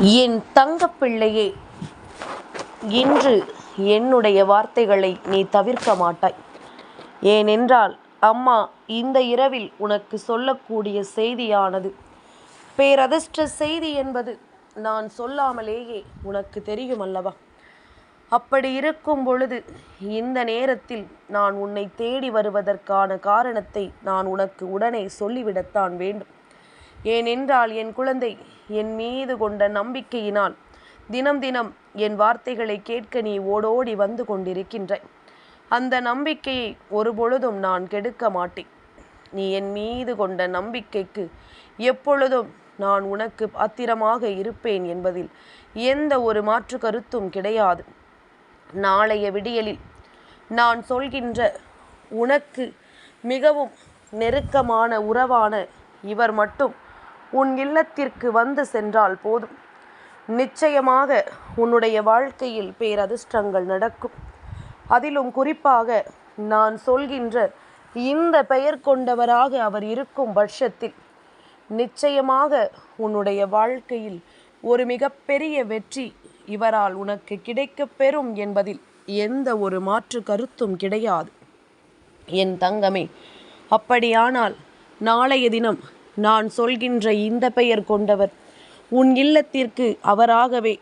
என் தங்கப்பிள்ளையே இன்று என்னுடைய வார்த்தைகளை நீ தவிர்க்க மாட்டாய். ஏனென்றால் அம்மா இந்த இரவில் உனக்கு சொல்லக்கூடிய செய்தியானது. பேரதிர்ஷ்ட செய்தி என்பது நான் சொல்லாமலேயே உனக்கு தெரியும் அல்லவா அப்படி இருக்கும் பொழுது இந்த நேரத்தில் நான் உன்னை தேடி வருவதற்கான காரணத்தை நான் உனக்கு உடனே சொல்லிவிடத்தான் வேண்டும். ஏனென்றால் என் குழந்தை என் மீது கொண்ட நம்பிக்கையினால் தினம் தினம் என் வார்த்தைகளை கேட்க நீ ஓடோடி வந்து கொண்டிருக்கின்றாய் அந்த நம்பிக்கையை ஒருபொழுதும் நான் கெடுக்க மாட்டேன். நீ என் மீது கொண்ட நம்பிக்கைக்கு எப்பொழுதும் நான் உனக்கு பாத்திரமாக இருப்பேன் என்பதில் எந்த ஒரு மாற்று கருத்தும் கிடையாது. நாளைய விடியலில் நான் சொல்கின்ற உனக்கு மிகவும் நெருக்கமான உறவான இவர் மட்டும் உன் இல்லத்திற்கு வந்து சென்றால் போதும். நிச்சயமாக உன்னுடைய வாழ்க்கையில் பேரதிர்ஷ்டங்கள் நடக்கும். அதிலும் குறிப்பாக நான் சொல்கின்ற இந்த பெயர் கொண்டவராக அவர் இருக்கும் பட்சத்தில் நிச்சயமாக உன்னுடைய வாழ்க்கையில் ஒரு மிகப்பெரிய வெற்றி இவரால் உனக்கு கிடைக்கப் பெறும் என்பதில் எந்த ஒரு மாற்று கருத்தும் கிடையாது. என் தங்கமே அப்படியானால் நாளைய தினம் நான் சொல்கின்ற இந்த பெயர் கொண்டவர் உன் இல்லத்திற்கு அவராகவே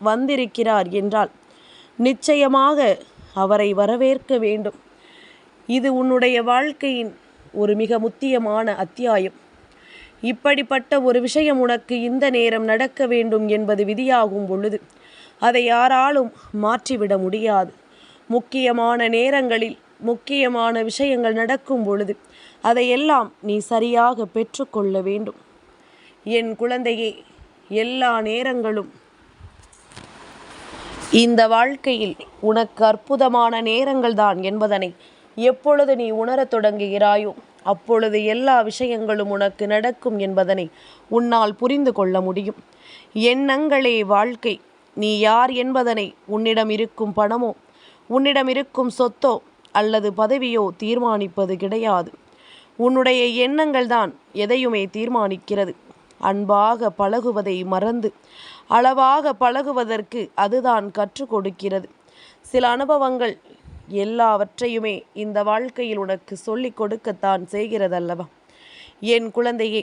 வந்திருக்கிறார் என்றால் நிச்சயமாக அவரை வரவேற்க வேண்டும். இது உன்னுடைய வாழ்க்கையின் ஒரு மிக முக்கியமான அத்தியாயம். இப்படிப்பட்ட ஒரு விஷயம் உனக்கு இந்த நேரம் நடக்க வேண்டும் என்பது விதியாகும் பொழுது அதை யாராலும் மாற்றிவிட முடியாது. முக்கியமான நேரங்களில் முக்கியமான விஷயங்கள் நடக்கும் பொழுது அதையெல்லாம் நீ சரியாக பெற்றுக்கொள்ள வேண்டும். என் குழந்தையே எல்லா நேரங்களும் இந்த வாழ்க்கையில் உனக்கு அற்புதமான நேரங்கள் தான் என்பதனை எப்பொழுது நீ உணரத் தொடங்குகிறாயோ அப்பொழுது எல்லா விஷயங்களும் உனக்கு நடக்கும் என்பதனை உன்னால் புரிந்து கொள்ள முடியும். எண்ணங்களே வாழ்க்கை நீ யார் என்பதனை உன்னிடம் இருக்கும் பணமோ உன்னிடம் இருக்கும் சொத்தோ அல்லது பதவியோ தீர்மானிப்பது கிடையாது. உன்னுடைய எண்ணங்கள் தான் எதையுமே தீர்மானிக்கிறது. அன்பாக பழகுவதை மறந்து அளவாக பழகுவதற்கு அதுதான் கற்றுக் கொடுக்கிறது. சில அனுபவங்கள் எல்லாவற்றையுமே இந்த வாழ்க்கையில் உனக்கு சொல்லிக் கொடுக்கத்தான் செய்கிறதல்லவா? என் குழந்தையே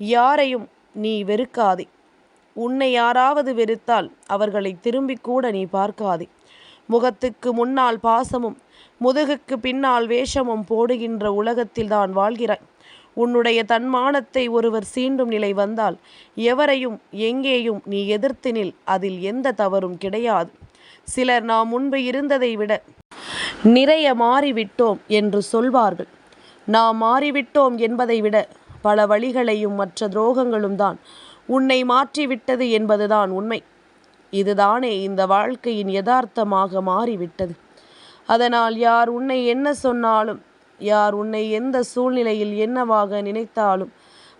யாரையும் நீ வெறுக்காதே. உன்னை யாராவது வெறுத்தால் அவர்களை திரும்பி கூட நீ பார்க்காதே. முகத்துக்கு முன்னால் பாசமும் முதுகுக்கு பின்னால் வேஷமும் போடுகின்ற உலகத்தில் தான் வாழ்கிறாய். உன்னுடைய தன்மானத்தை ஒருவர் சீண்டும் நிலை வந்தால் எவரையும் எங்கேயும் நீ எதிர்த்து நில் அதில் எந்த தவறும் கிடையாது. சிலர் நாம் முன்பு இருந்ததை விட நிறைய மாறிவிட்டோம் என்று சொல்வார்கள். நாம் மாறிவிட்டோம் என்பதை விட பல வழிகளையும் மற்ற துரோகங்களும் தான். உன்னை மாற்றிவிட்டது என்பதுதான் உண்மை. இதுதானே இந்த வாழ்க்கையின் யதார்த்தமாக மாறிவிட்டது. அதனால் யார் உன்னை என்ன சொன்னாலும் யார் உன்னை எந்த சூழ்நிலையில் என்னவாக நினைத்தாலும்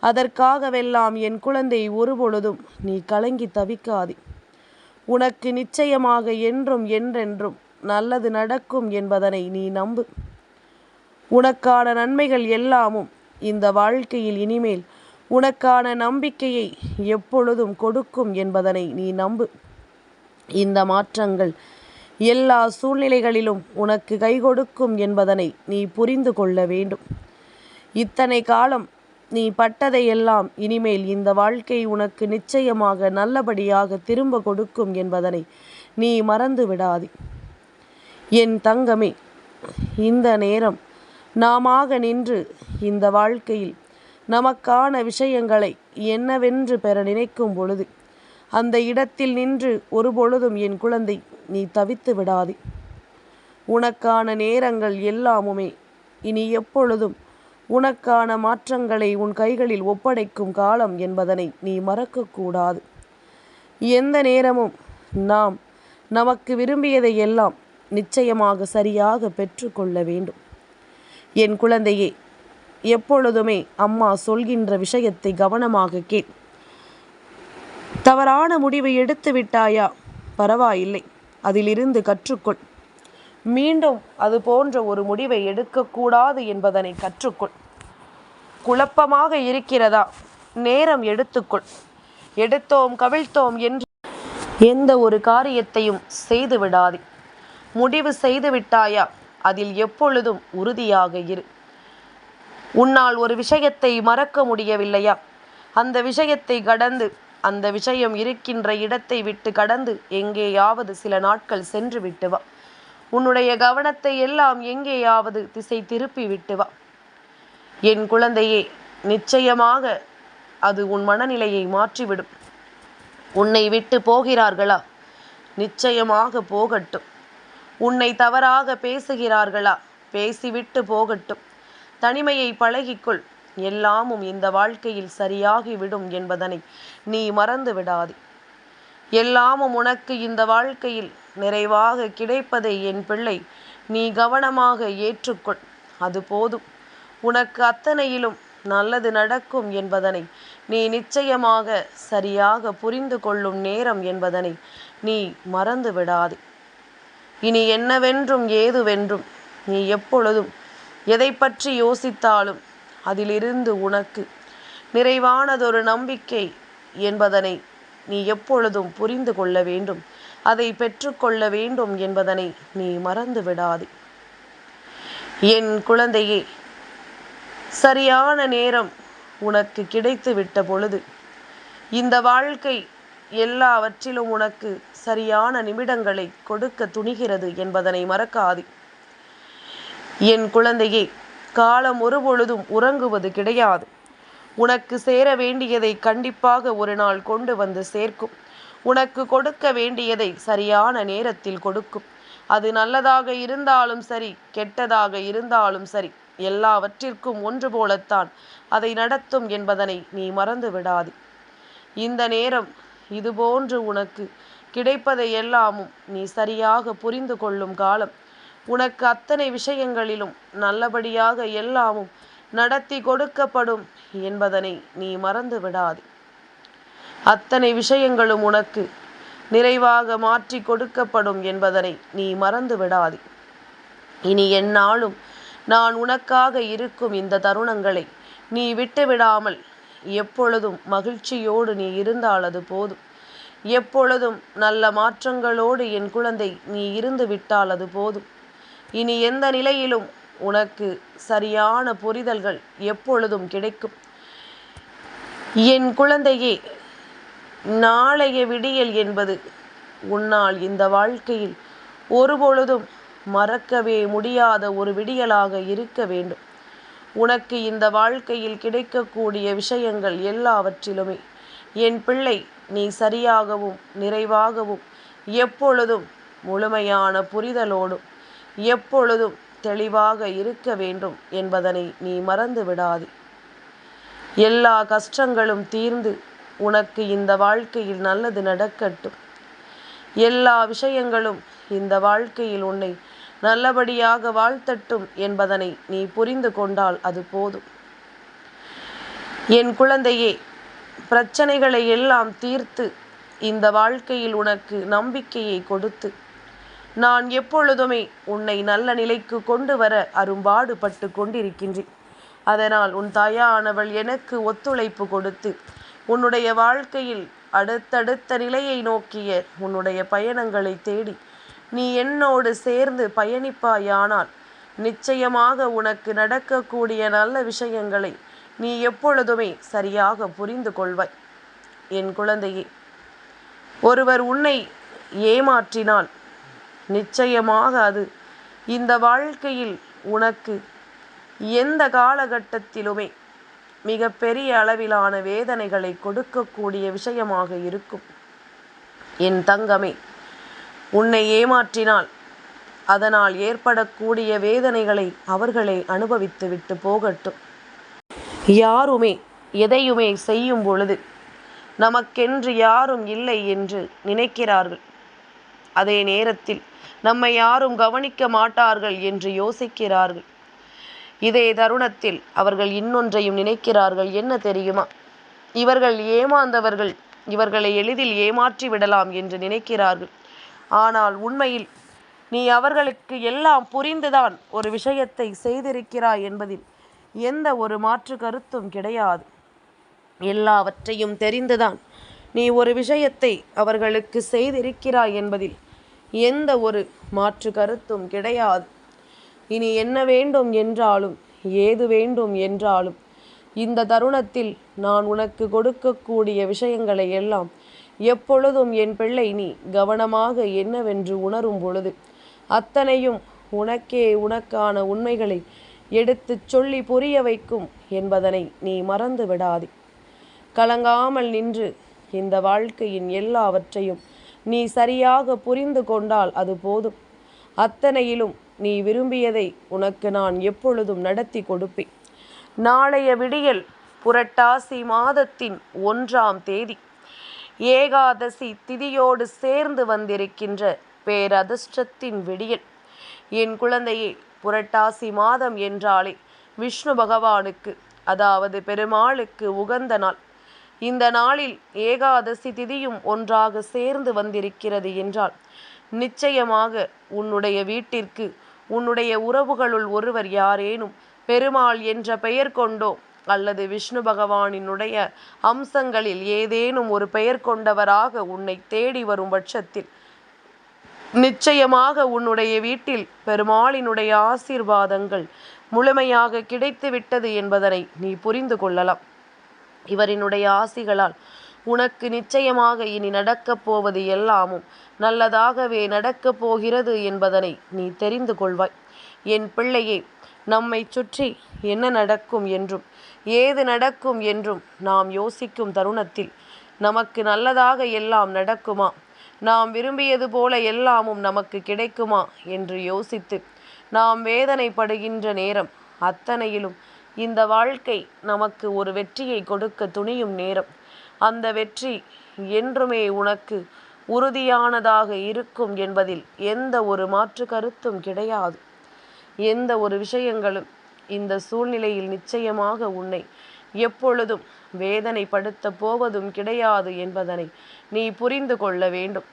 அதற்காகவெல்லாம் என் குழந்தை ஒருபொழுதும் நீ கலங்கி தவிக்காதே. உனக்கு நிச்சயமாக என்றும் என்றென்றும் நல்லது நடக்கும் என்பதனை நீ நம்பு. உனக்கான நன்மைகள் எல்லாமும் இந்த வாழ்க்கையில் இனிமேல் உனக்கான நம்பிக்கையை எப்பொழுதும் கொடுக்கும் என்பதனை நீ நம்பு. இந்த மாற்றங்கள் எல்லா சூழ்நிலைகளிலும் உனக்கு கை கொடுக்கும் என்பதனை நீ புரிந்து கொள்ள வேண்டும். இத்தனை காலம் நீ பட்டதையெல்லாம் இனிமேல் இந்த வாழ்க்கை உனக்கு நிச்சயமாக நல்லபடியாக திரும்ப கொடுக்கும் என்பதனை நீ மறந்து விடாதே. என் தங்கமே இந்த நேரம் நாமாக நின்று இந்த வாழ்க்கையில் நமக்கான விஷயங்களை என்னவென்று பெற நினைக்கும் பொழுது அந்த இடத்தில் நின்று ஒருபொழுதும் என் குழந்தை நீ தவித்து விடாதே. உனக்கான நேரங்கள் எல்லாமுமே இனி எப்பொழுதும் உனக்கான மாற்றங்களை உன் கைகளில் ஒப்படைக்கும் காலம் என்பதனை நீ மறக்கக்கூடாது. எந்த நேரமும் நாம் நமக்கு விரும்பியதை எல்லாம் நிச்சயமாக சரியாக பெற்றுக்கொள்ள வேண்டும். என் குழந்தையே எப்பொழுதுமே அம்மா சொல்கின்ற விஷயத்தை கவனமாக கேள். தவறான முடிவை எடுத்து விட்டாயா? பரவாயில்லை. அதிலிருந்து கற்றுக்கொள். மீண்டும் அது போன்ற ஒரு முடிவை எடுக்கக்கூடாது என்பதனை கற்றுக்கொள். குழப்பமாக இருக்கிறதா? நேரம் எடுத்துக்கொள். எடுத்தோம் கவிழ்த்தோம் என்று எந்த ஒரு காரியத்தையும் செய்து விடாதே. முடிவு செய்து விட்டாயா? அதில் எப்பொழுதும் உறுதியாக இரு. உன்னால் ஒரு விஷயத்தை மறக்க முடியவில்லையா? அந்த விஷயத்தை கடந்து அந்த விஷயம் இருக்கின்ற இடத்தை விட்டு கடந்து எங்கேயாவது சில நாட்கள் சென்று விட்டு வா. உன்னுடைய கவனத்தை எல்லாம் எங்கேயாவது திசை திருப்பி விட்டு வா. என் குழந்தையே நிச்சயமாக அது உன் மனநிலையை மாற்றிவிடும். உன்னை விட்டு போகிறார்களா? நிச்சயமாக போகட்டும். உன்னை தவறாக பேசுகிறார்களா? பேசிவிட்டு போகட்டும். தனிமையை பழகிக்கொள். எல்லாமும் இந்த வாழ்க்கையில் சரியாகிவிடும் என்பதனை நீ மறந்து விடாதே. எல்லாமும் உனக்கு இந்த வாழ்க்கையில் நிறைவாக கிடைப்பதை என் பிள்ளை நீ கவனமாக ஏற்றுக்கொள். அது போதும். உனக்கு அத்தனையிலும் நல்லது நடக்கும் என்பதனை நீ நிச்சயமாக சரியாக புரிந்து கொள்ளும் நேரம் என்பதனை நீ மறந்து விடாதே. இனி என்னவென்றும் ஏதுவென்றும் நீ எப்பொழுதும் எதை பற்றி யோசித்தாலும் அதிலிருந்து உனக்கு நிறைவானதொரு நம்பிக்கை என்பதனை நீ எப்பொழுதும் புரிந்து கொள்ள வேண்டும். அதை பெற்றுக்கொள்ள வேண்டும் என்பதனை நீ மறந்து விடாதே. என் குழந்தையே சரியான நேரம் உனக்கு கிடைத்து விட்ட பொழுது இந்த வாழ்க்கை எல்லாவற்றிலும் உனக்கு சரியான நிமிடங்களை கொடுக்க துணிகிறது என்பதனை மறக்காதே. என் குழந்தையே காலம் ஒருபொழுதும் உறங்குவது கிடையாது. உனக்கு சேர வேண்டியதை கண்டிப்பாக ஒரு நாள் கொண்டு வந்து சேர்க்கும். உனக்கு கொடுக்க வேண்டியதை சரியான நேரத்தில் கொடுக்கும். அது நல்லதாக இருந்தாலும் சரி கெட்டதாக இருந்தாலும் சரி எல்லாவற்றிற்கும் ஒன்று போலத்தான் அதை நடத்தும் என்பதனை நீ மறந்து விடாது. இந்த நேரம் இதுபோன்று உனக்கு கிடைப்பதை எல்லாமும் நீ சரியாக புரிந்து கொள்ளும் காலம். உனக்கு அத்தனை விஷயங்களிலும் நல்லபடியாக எல்லாமும் நடத்தி கொடுக்கப்படும் என்பதனை நீ மறந்து விடாது. அத்தனை விஷயங்களும் உனக்கு நிறைவாக மாற்றி கொடுக்கப்படும் என்பதனை நீ மறந்து விடாதே. இனி என்னாலும் நான் உனக்காக இருக்கும் இந்த தருணங்களை நீ விட்டுவிடாமல் எப்பொழுதும் மகிழ்ச்சியோடு நீ இருந்தால் அது போதும். எப்பொழுதும் நல்ல மாற்றங்களோடு என் குழந்தை நீ இருந்து விட்டால் அது போதும். இனி எந்த நிலையிலும் உனக்கு சரியான புரிதல்கள் எப்பொழுதும் கிடைக்கும். என் குழந்தையே நாளைய விடியல் என்பது உன்னால் இந்த வாழ்க்கையில் ஒருபொழுதும் மறக்கவே முடியாத ஒரு விடியலாக இருக்க வேண்டும். உனக்கு இந்த வாழ்க்கையில் கிடைக்கக்கூடிய விஷயங்கள் எல்லாவற்றிலுமே என் பிள்ளை நீ சரியாகவும் நிறைவாகவும் எப்பொழுதும் முழுமையான புரிதலோடும் எப்பொழுதும் தெளிவாக இருக்க வேண்டும் என்பதனை நீ மறந்து விடாதே. எல்லா கஷ்டங்களும் தீர்ந்து உனக்கு இந்த வாழ்க்கையில் நல்லது நடக்கட்டும். எல்லா விஷயங்களும் இந்த வாழ்க்கையில் உன்னை நல்லபடியாக வாழ்த்தட்டும் என்பதனை நீ புரிந்து கொண்டால் அது போதும். என் குழந்தையே பிரச்சனைகளை எல்லாம் தீர்த்து இந்த வாழ்க்கையில் உனக்கு நம்பிக்கையை கொடுத்து நான் எப்பொழுதுமே உன்னை நல்ல நிலைக்கு கொண்டு வர அரும்பாடுபட்டு கொண்டிருக்கின்றேன். அதனால் உன் தாயானவள் எனக்கு ஒத்துழைப்பு கொடுத்து உன்னுடைய வாழ்க்கையில் அடுத்தடுத்த நிலையை நோக்கிய உன்னுடைய பயணங்களை தேடி நீ என்னோடு சேர்ந்து பயணிப்பாயானால் நிச்சயமாக உனக்கு நடக்கக்கூடிய நல்ல விஷயங்களை நீ எப்பொழுதுமே சரியாக புரிந்து கொள்வாய். என் குழந்தையே ஒருவர் உன்னை ஏமாற்றினால் நிச்சயமாக அது. இந்த வாழ்க்கையில் உனக்கு எந்த காலகட்டத்திலுமே மிக பெரிய அளவிலான வேதனைகளை கொடுக்கக்கூடிய விஷயமாக இருக்கும். என் தங்கமே உன்னை ஏமாற்றினால் அதனால் ஏற்படக்கூடிய வேதனைகளை அவர்களை அனுபவித்து விட்டு போகட்டும். யாருமே எதையுமே செய்யும் பொழுது நமக்கென்று யாரும் இல்லை என்று நினைக்கிறார்கள். அதே நேரத்தில் நம்மை யாரும் கவனிக்க மாட்டார்கள் என்று யோசிக்கிறார்கள். இதே தருணத்தில் அவர்கள் இன்னொன்றையும் நினைக்கிறார்கள். என்ன தெரியுமா? இவர்கள் ஏமாந்தவர்கள் இவர்களை எளிதில் ஏமாற்றி விடலாம் என்று நினைக்கிறார்கள். ஆனால் உண்மையில் நீ அவர்களுக்கு எல்லாம் புரிந்துதான் ஒரு விஷயத்தை செய்திருக்கிறாய் என்பதில் எந்த ஒரு மாற்று கருத்தும் கிடையாது. எல்லாவற்றையும் தெரிந்துதான் நீ ஒரு விஷயத்தை அவர்களுக்கு செய்திருக்கிறாய் என்பதில் எந்த ஒரு மாற்று கருத்தும் கிடையாது. இனி என்ன வேண்டும் என்றாலும் ஏது வேண்டும் என்றாலும் இந்த தருணத்தில் நான் உனக்கு கொடுக்கக்கூடிய விஷயங்களை எல்லாம் எப்பொழுதும் என் பிள்ளை நீ கவனமாக என்னவென்று உணரும் பொழுது அத்தனையும் உனக்கே உனக்கான உண்மைகளை எடுத்துச் சொல்லி புரிய வைக்கும் என்பதனை நீ மறந்து விடாதே கலங்காமல் நின்று இந்த வாழ்க்கையின் எல்லாவற்றையும் நீ சரியாக புரிந்து கொண்டால் அது போதும். அத்தனையிலும் நீ விரும்பியதை உனக்கு நான் எப்பொழுதும் நடத்தி கொடுப்பேன். நாளைய விடியல் புரட்டாசி மாதத்தின் ஒன்றாம் தேதி. ஏகாதசி திதியோடு சேர்ந்து வந்திருக்கின்ற பேரதிர்ஷ்டத்தின் விடியல். என் குழந்தையே புரட்டாசி மாதம் என்றாலே விஷ்ணு பகவானுக்கு அதாவது பெருமாளுக்கு உகந்த நாள். இந்த நாளில் ஏகாதசி திதியும் ஒன்றாக சேர்ந்து வந்திருக்கிறது என்றால் நிச்சயமாக உன்னுடைய வீட்டிற்கு உன்னுடைய உறவுகளுள் ஒருவர் யாரேனும் பெருமாள் என்ற பெயர் கொண்டோ அல்லது விஷ்ணு பகவானினுடைய அம்சங்களில் ஏதேனும் ஒரு பெயர் கொண்டவராக உன்னை தேடி வரும் பட்சத்தில் நிச்சயமாக உன்னுடைய வீட்டில் பெருமாளினுடைய ஆசீர்வாதங்கள் முழுமையாக கிடைத்து விட்டது என்பதனை நீ புரிந்து கொள்ளலாம். இவரினுடைய ஆசிகளால் உனக்கு நிச்சயமாக இனி நடக்கப் போவது எல்லாமும் நல்லதாகவே நடக்கப் போகிறது என்பதனை நீ தெரிந்து கொள்வாய். என் பிள்ளையே நம்மை சுற்றி என்ன நடக்கும் என்றும் ஏது நடக்கும் என்றும் நாம் யோசிக்கும் தருணத்தில் நமக்கு நல்லதாக எல்லாம் நடக்குமா? நாம் விரும்பியது போல எல்லாமும் நமக்கு கிடைக்குமா? என்று யோசித்து நாம் வேதனைப்படுகின்ற நேரம் அத்தனையிலும் இந்த வாழ்க்கை நமக்கு ஒரு வெற்றியை கொடுக்க துணியும் நேரம். அந்த வெற்றி என்றுமே உனக்கு உறுதியானதாக இருக்கும் என்பதில் எந்த ஒரு மாற்று கருத்தும் கிடையாது. எந்த ஒரு விஷயங்களும் இந்த சூழ்நிலையில் நிச்சயமாக உன்னை எப்பொழுதும் வேதனைப்படுத்த போவதும் கிடையாது என்பதனை நீ புரிந்து கொள்ள வேண்டும்.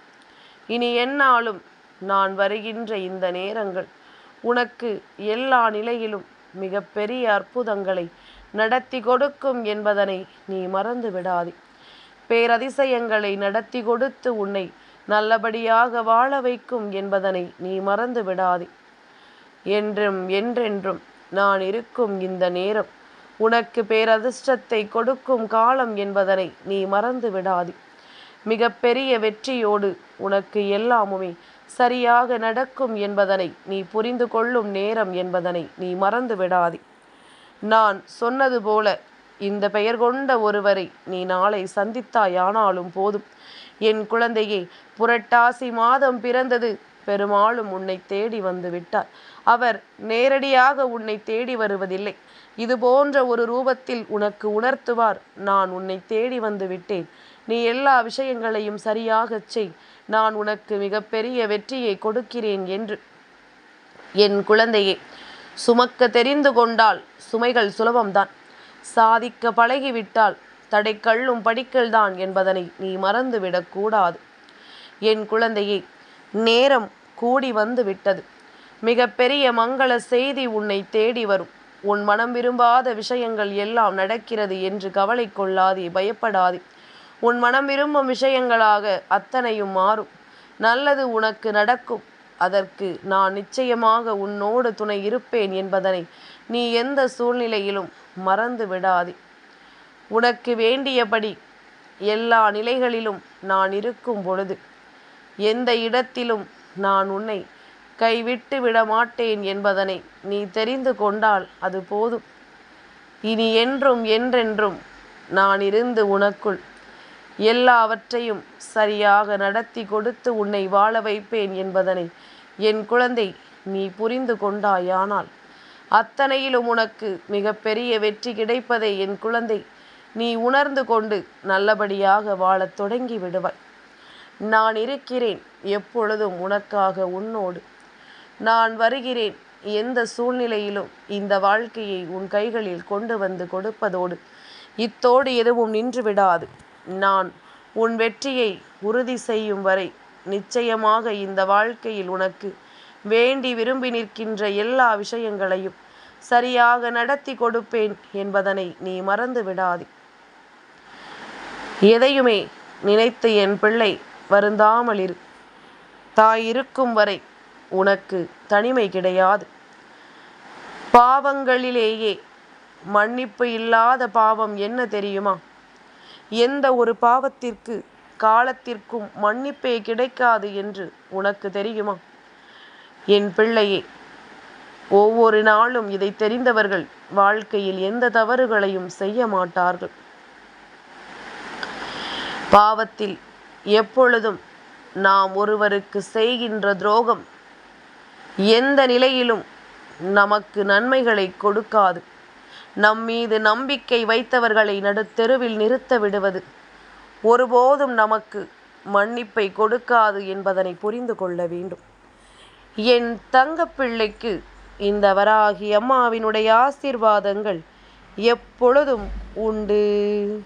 இனி என்னாலும் நான் வருகின்ற இந்த நேரங்கள் உனக்கு எல்லா நிலையிலும் மிகப்பெரிய அற்புதங்களை நடத்தி கொடுக்கும் என்பதனை நீ மறந்து விடாதே. பேரதிசயங்களை நடத்தி கொடுத்து உன்னை நல்லபடியாக வாழ வைக்கும் என்பதனை நீ மறந்து விடாதே. என்றும் என்றென்றும் நான் இருக்கும் இந்த நேரம் உனக்கு பேரதிர்ஷ்டத்தை கொடுக்கும் காலம் என்பதனை நீ மறந்து விடாதே. மிக பெரிய வெற்றியோடு உனக்கு எல்லாமுமே சரியாக நடக்கும் என்பதனை நீ புரிந்து கொள்ளும் நேரம் என்பதனை நீ மறந்து விடாதே. நான் சொன்னது போல இந்த பெயர் கொண்ட ஒருவரை நீ நாளை சந்தித்தாயானாலும் போதும். என் குழந்தையே புரட்டாசி மாதம் பிறந்தது பெருமாளும் உன்னை தேடி வந்து விட்டார். அவர் நேரடியாக உன்னை தேடி வருவதில்லை. இது போன்ற ஒரு ரூபத்தில் உனக்கு உணர்த்துவார். நான் உன்னை தேடி வந்து விட்டேன். நீ எல்லா விஷயங்களையும் சரியாகச் செய். நான் உனக்கு மிகப்பெரிய வெற்றியை கொடுக்கிறேன் என்று. என் குழந்தையே சுமக்க தெரிந்து கொண்டால் சுமைகள் சுலபம்தான். சாதிக்க பழகிவிட்டால் தடைக்கல்லும் படிக்கல்தான் என்பதனை நீ மறந்துவிடக்கூடாது என் குழந்தையே நேரம் கூடி வந்து விட்டது. மிகப்பெரிய மங்கள செய்தி உன்னை தேடி வரும். உன் மனம் விரும்பாத விஷயங்கள் எல்லாம் நடக்கிறது என்று கவலை கொள்ளாதே பயப்படாதே. உன் மனம் விரும்பும் விஷயங்களாக அத்தனையும் மாறும். நல்லது உனக்கு நடக்கும். அதற்கு நான் நிச்சயமாக உன்னோடு துணை இருப்பேன் என்பதனை நீ எந்த சூழ்நிலையிலும் மறந்து விடாதே. உனக்கு வேண்டியபடி எல்லா நிலைகளிலும் நான் இருக்கும் பொழுது எந்த இடத்திலும் நான் உன்னை கைவிட்டு விட மாட்டேன் என்பதனை நீ தெரிந்து கொண்டால் அது போதும். இனி என்றும் என்றென்றும் நான் இருந்து உனக்குள் எல்லாவற்றையும் சரியாக நடத்தி கொடுத்து உன்னை வாழ வைப்பேன் என்பதனை என் குழந்தை நீ புரிந்து கொண்டாயானால் அத்தனையிலும் உனக்கு மிகப்பெரிய வெற்றி கிடைப்பதை என் குழந்தை நீ உணர்ந்து கொண்டு நல்லபடியாக வாழத் தொடங்கி விடுவாய். நான் இருக்கிறேன் எப்பொழுதும் உனக்காக உன்னோடு. நான் வருகிறேன் எந்த சூழ்நிலையிலும் இந்த வாழ்க்கையை உன் கைகளில் கொண்டு வந்து கொடுப்பதோடு. இத்தோடு எதுவும் நின்று விடாது. நான் உன் வெற்றியை உறுதி செய்யும் வரை நிச்சயமாக இந்த வாழ்க்கையில் உனக்கு வேண்டி விரும்பி நிற்கின்ற எல்லா விஷயங்களையும் சரியாக நடத்தி கொடுப்பேன் என்பதனை நீ மறந்து விடாதே. எதையுமே நினைத்து என் பிள்ளை வருந்தாமல் இரு தாய் இருக்கும் வரை உனக்கு தனிமை கிடையாது. பாவங்களிலேயே மன்னிப்பு இல்லாத பாவம் என்ன தெரியுமா? எந்த ஒரு பாவத்திற்கு காலத்திற்கும் மன்னிப்பே கிடைக்காது என்று உனக்கு தெரியுமா? என் பிள்ளையே ஒவ்வொரு நாளும் இதை தெரிந்தவர்கள் வாழ்க்கையில் எந்த தவறுகளையும் செய்ய மாட்டார்கள். பாவத்தில் எப்பொழுதும் நாம் ஒருவருக்கு செய்கின்ற துரோகம் எந்த நிலையிலும் நமக்கு நன்மைகளை கொடுக்காது. நம் மீது நம்பிக்கை வைத்தவர்களை நடுத்தெருவில் நிறுத்த விடுவது. ஒருபோதும் நமக்கு மன்னிப்பை கொடுக்காது என்பதனை புரிந்து கொள்ள வேண்டும். என் தங்கப்பிள்ளைக்கு இந்த வராகி அம்மாவினுடைய ஆசீர்வாதங்கள் எப்பொழுதும் உண்டு.